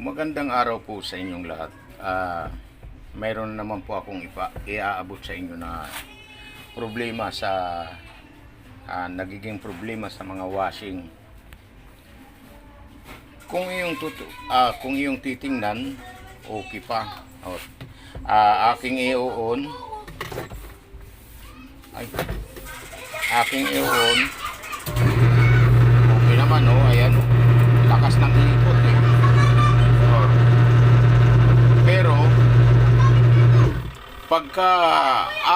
Magandang araw po sa inyong lahat. Ah, mayroon naman po akong ipa, iaabot sa inyo na problema sa ah, nagiging problema sa mga washing. Kung iyong tutu ah, kung iyong titingnan, okay pa. O, ah, aking i-on ay aking i-on okay naman oh ayan oh. lakas ng ikot eh Oh. Pero pagka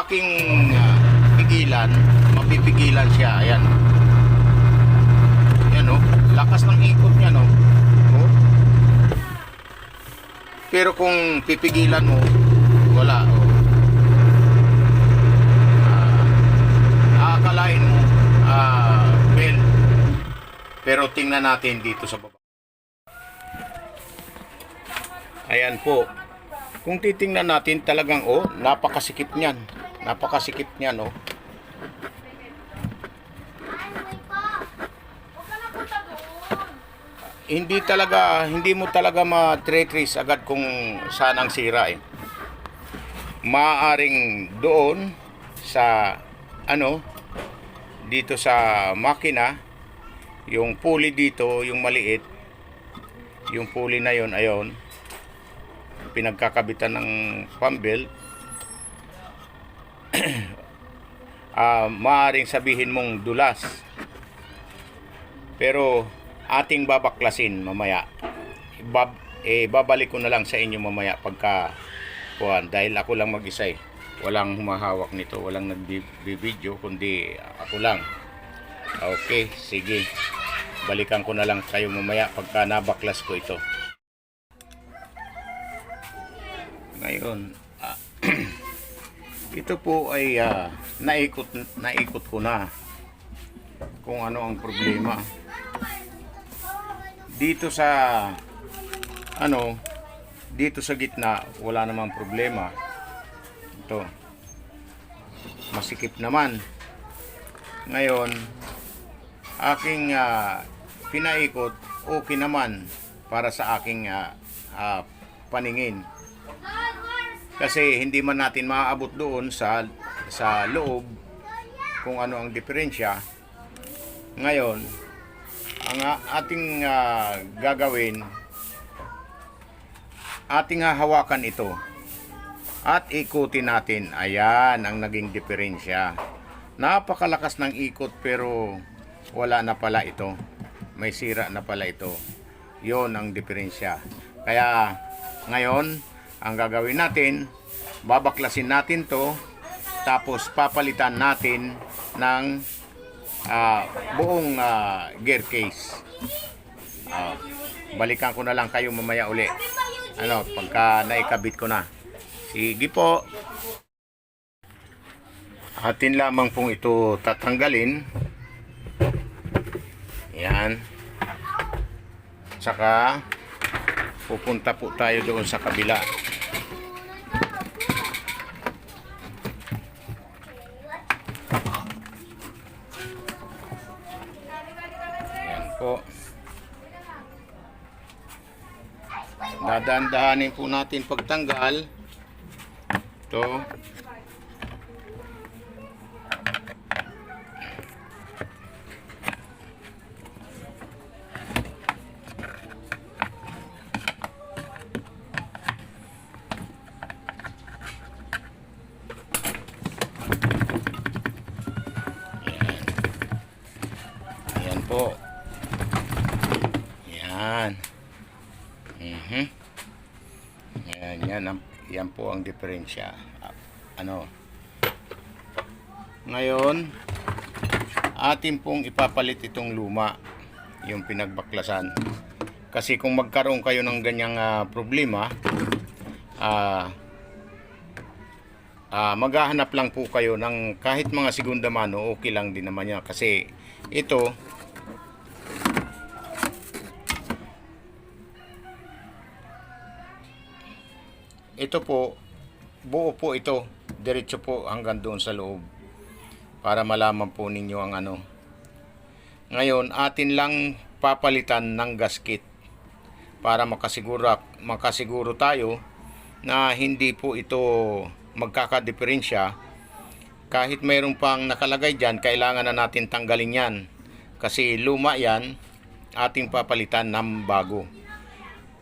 aking ah, pigilan, mapipigilan siya. Ayan. Ayan oh. Lakas ng ikot niya no. Oh. Pero kung pipigilan mo, wala. Oh. Ah, akalain mo, ah, bell. Pero tingnan natin dito sa baba. Ayan po. Kung titingnan natin talagang oh, napakasikip niyan. Napakasikip niyan oh. Hindi talaga, hindi mo talaga ma-trace agad kung saan ang sira eh. Maaring doon sa ano dito sa makina yung pulley dito, yung maliit yung pulley na yon ayon pinagkakabitan ng pump belt ah maaring sabihin mong dulas. Pero ating babaklasin mamaya. Bab, eh, babalik ko na lang sa inyo mamaya pagka kuhan dahil ako lang mag-isa eh. walang humahawak nito walang nagbibideo kundi ako lang. Okay sige. Balikan ko na lang kayo mamaya pagka nabaklas ko ito ngayon. Ah, ito po ay ah, naikot naikot ko na kung ano ang problema. Dito sa ano dito sa gitna wala namang problema. Ito. Masikip naman. Ngayon aking ah, pinaikot okay naman para sa aking ah, ah, paningin kasi hindi man natin maaabot doon sa sa loob kung ano ang diferensya. Ngayon, ang ating ah, gagawin ating hahawakan ito at ikutin natin. Ayan ang naging diferensya. Napakalakas ng ikot pero wala na pala ito. May sira na pala ito. Yon ang diferensya. Kaya ngayon, ang gagawin natin, babaklasin natin to tapos papalitan natin ng ah, buong ah, gear case. Ah, balikan ko na lang kayo mamaya uli. Ano, pagka naikabit ko na. Sige po. Atin lamang pong ito tatanggalin. Yan. Saka pupunta po tayo doon sa kabila. Yan po. Dadaan-dahanin po natin pagtanggal. Ito. Ayan po. Yan. Mhm. Yan, ang- yan po ang diferensya. Ah, Ano? Ngayon, atin pong ipapalit itong luma, yung pinagbaklasan. Kasi kung magkaroon kayo ng ganyang ah, problema, ah ah, maghahanap lang po kayo ng kahit mga segunda mano, okay lang din naman yan. Kasi ito, ito po, buo po ito, diretso po hanggang doon sa loob. Para malaman po ninyo ang ano. Ngayon, atin lang papalitan ng gasket para makasiguro, makasiguro tayo na hindi po ito magkakadiferensya. Kahit mayroon pang nakalagay dyan, kailangan na natin tanggalin yan. Kasi luma yan, ating papalitan ng bago.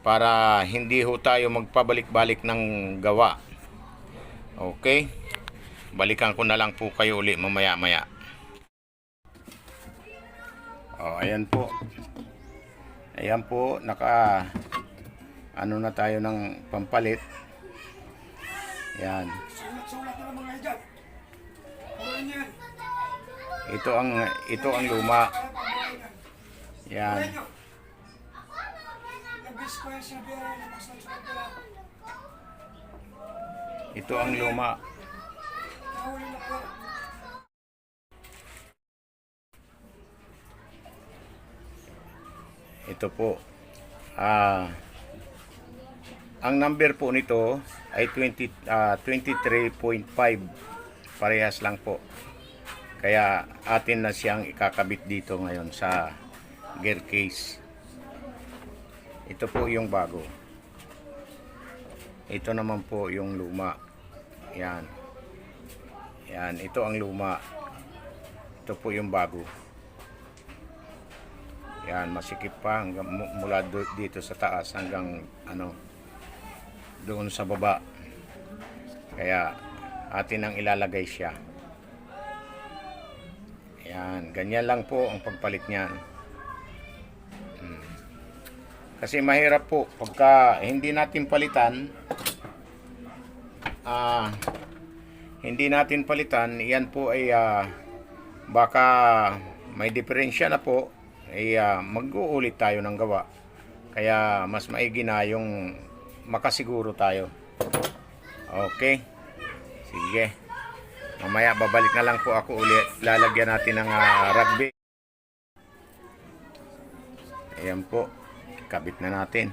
Para hindi ho tayo magpabalik-balik ng gawa. Okay? Balikan ko na lang po kayo uli mamaya-maya. Oh, ayan po. Ayan po, naka ano na tayo ng pampalit. Yan. Ito ang ito ang luma. Yan. Nag-bis ko yung na mas nila. Ito ang luma. Nahuli na kayo. Ito po. Ah ang number po nito ay 20 ah, 23.5. Parehas lang po. Kaya atin na siyang ikakabit dito ngayon sa gear case. Ito po yung bago. Ito naman po yung luma. Yan. Yan, ito ang luma. Ito po yung bago. Yan, masikip pa hanggang mu- mula dito sa taas hanggang ano doon sa baba. Kaya atin ang ilalagay siya. Yan, ganyan lang po ang pagpalit niyan. Kasi mahirap po pagka hindi natin palitan ah hindi natin palitan, yan po ay ah, baka may diferensya na po ay ah, mag-uulit tayo ng gawa. Kaya mas maigi na yung makasiguro tayo. Okay. Sige. Mamaya babalik na lang po ako ulit. Lalagyan natin ng ah, rugby. Ayan po. Kabit na natin.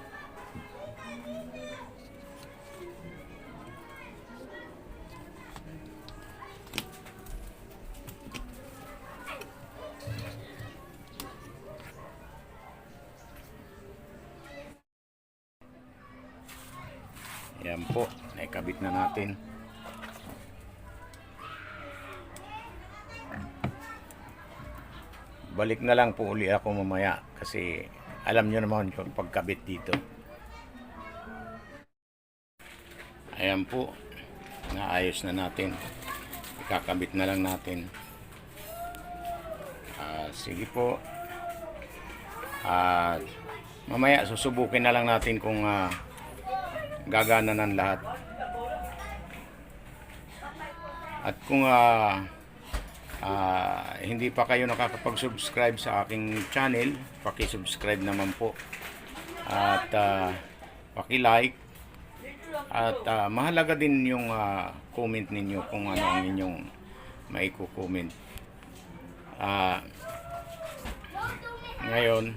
Ayan po. Naikabit na natin. Balik na lang po uli ako mamaya kasi alam nyo naman yung pagkabit dito. Ayan po. Naayos na natin. Ikakabit na lang natin. Ah, sige po. Ah, mamaya susubukin na lang natin kung ah, gagana ng lahat. At kung ah, ah, hindi pa kayo nakakapag-subscribe sa aking channel, paki-subscribe naman po. At ah, paki-like. At ah, mahalaga din yung ah, comment ninyo kung ano ang inyong maiko-comment. Ah, ngayon,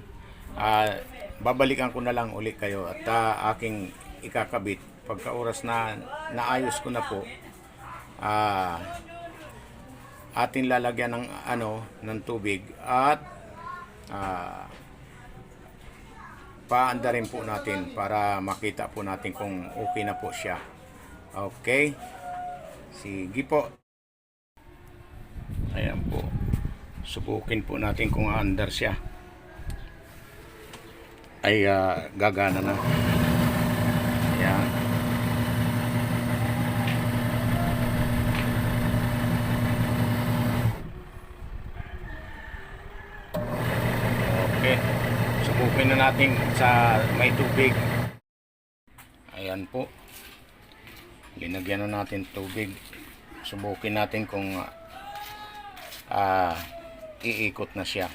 ah, babalikan ko na lang ulit kayo at ah, aking ikakabit pagka oras na naayos ko na po ah atin lalagyan ng ano ng tubig at ah, paanda rin po natin para makita po natin kung okay na po siya. Okay? Sige po. Ayan po. Subukin po natin kung andar siya. Ay ah, gagana na ayan Okay. Subukin na natin sa may tubig. Ayan po. Linagyan na natin tubig. Subukin natin kung ah iikot na siya.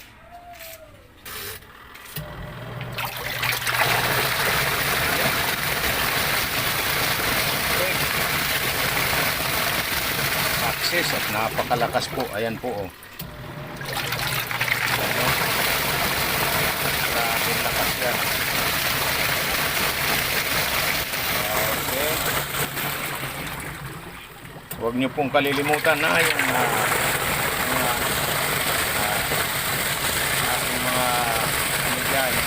Success at napakalakas po. Ayan po oh. Ano? Grabe yan. Okay. Huwag niyo pong kalilimutan na yung mga uh, aking mga ano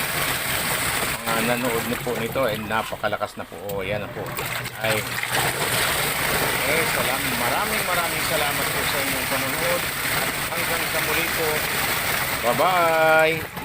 mga nanood na po nito ay napakalakas na po. O, yan na po. Ay, eh, salam, maraming maraming salamat po sa inyong panonood. Hanggang sa muli po. Bye-bye!